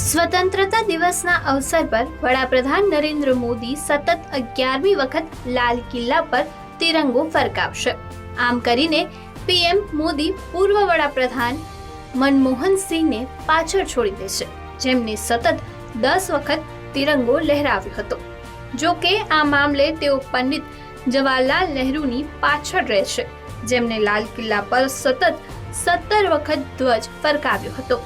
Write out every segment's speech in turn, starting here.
સ્વતંત્રતા દિવસના અવસર પર વડાપ્રધાન નરેન્દ્ર મોદી સતત અગિયારમી વખત લાલ કિલ્લા પર તિરંગો ફરકાવશે. આમ કરીને પીએમ મોદી પૂર્વ વડાપ્રધાન મનમોહન સિંહને પાછળ છોડી દેશે જેમને સતત દસ વખત તિરંગો લહેરાવ્યો હતો. જો કે આ મામલે તેઓ પંડિત જવાહરલાલ નહેરુની પાછળ રહેશે જેમને લાલ કિલ્લા પર સતત સત્તર વખત ધ્વજ ફરકાવ્યો હતો.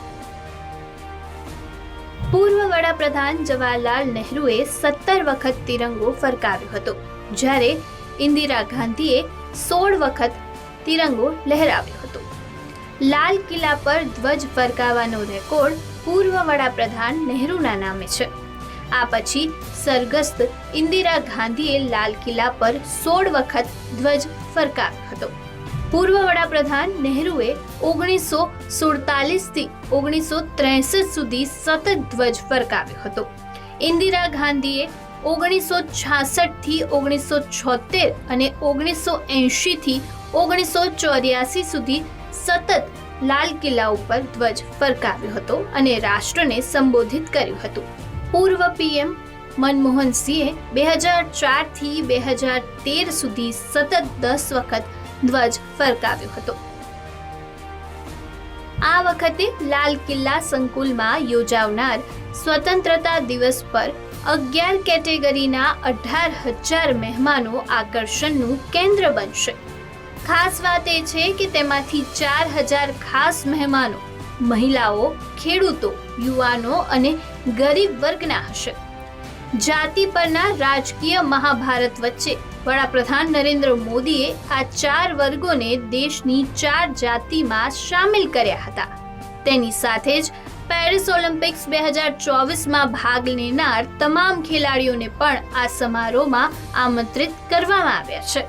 વડાપ્રધાન જવાહરલાલ નહેરુએ સત્તર વખત તિરંગો ફરકાવ્યો હતો, જ્યારે ઇન્દિરા ગાંધીએ સોળ વખત તિરંગો લહેરાવ્યો હતો. લાલ કિલ્લા પર ધ્વજ ફરકાવવાનો રેકોર્ડ પૂર્વ વડાપ્રધાન નહેરુના નામે છે. આ પછી સરગસ્ત ઇન્દિરા ગાંધીએ લાલ કિલ્લા પર સોળ વખત ધ્વજ ફરકાવ્યો પૂર્વ વડાપ્રધાન નહેરુએ ઓગણીસો સુડતાલીસથી ઓગણીસો ત્રેસઠ સુધી સતત ધ્વજ ફરકાવ્યો હતો. ઇન્દિરા ગાંધીએ ઓગણીસો છાસઠથી ઓગણીસો છોતેર અને ઓગણીસો એંશીથી ઓગણીસો ચોર્યાસી સુધી સતત લાલ કિલ્લા ઉપર ધ્વજ ફરકાવ્યો હતો અને રાષ્ટ્રને સંબોધિત કર્યું હતું. પૂર્વ પીએમ મનમોહન સિંહે બે હજાર ચારથી બે હજાર તેર સુધી સતત દસ વખત ધ્વજ ફરકાવ્યો હતો. આ વખતે લાલ કિલ્લા સંકુલમાં યોજાવનાર સ્વતંત્રતા દિવસ પર અગિયાર કેટેગરીના અઢાર હજાર મહેમાનો આકર્ષણનું કેન્દ્ર બનશે. ખાસ વાત એ છે કે તેમાંથી ચાર હજાર ખાસ મહેમાનો, મહિલાઓ, ખેડૂતો, યુવાનો અને ગરીબ વર્ગના હશે. જાતિ પરના રાજકીય મહાભારત વચ્ચે. વડાપ્રધાન નરેન્દ્ર મોદીએ આ ચાર વર્ગોને દેશની ચાર જાતિમાં સામેલ કર્યા હતા. તેની સાથે જ પેરિસ ઓલિમ્પિક્સ બે હજાર ચોવીસમાં ભાગ લેનાર તમામ ખેલાડીઓને પણ આ સમારોહમાં આમંત્રિત કરવામાં આવ્યા છે.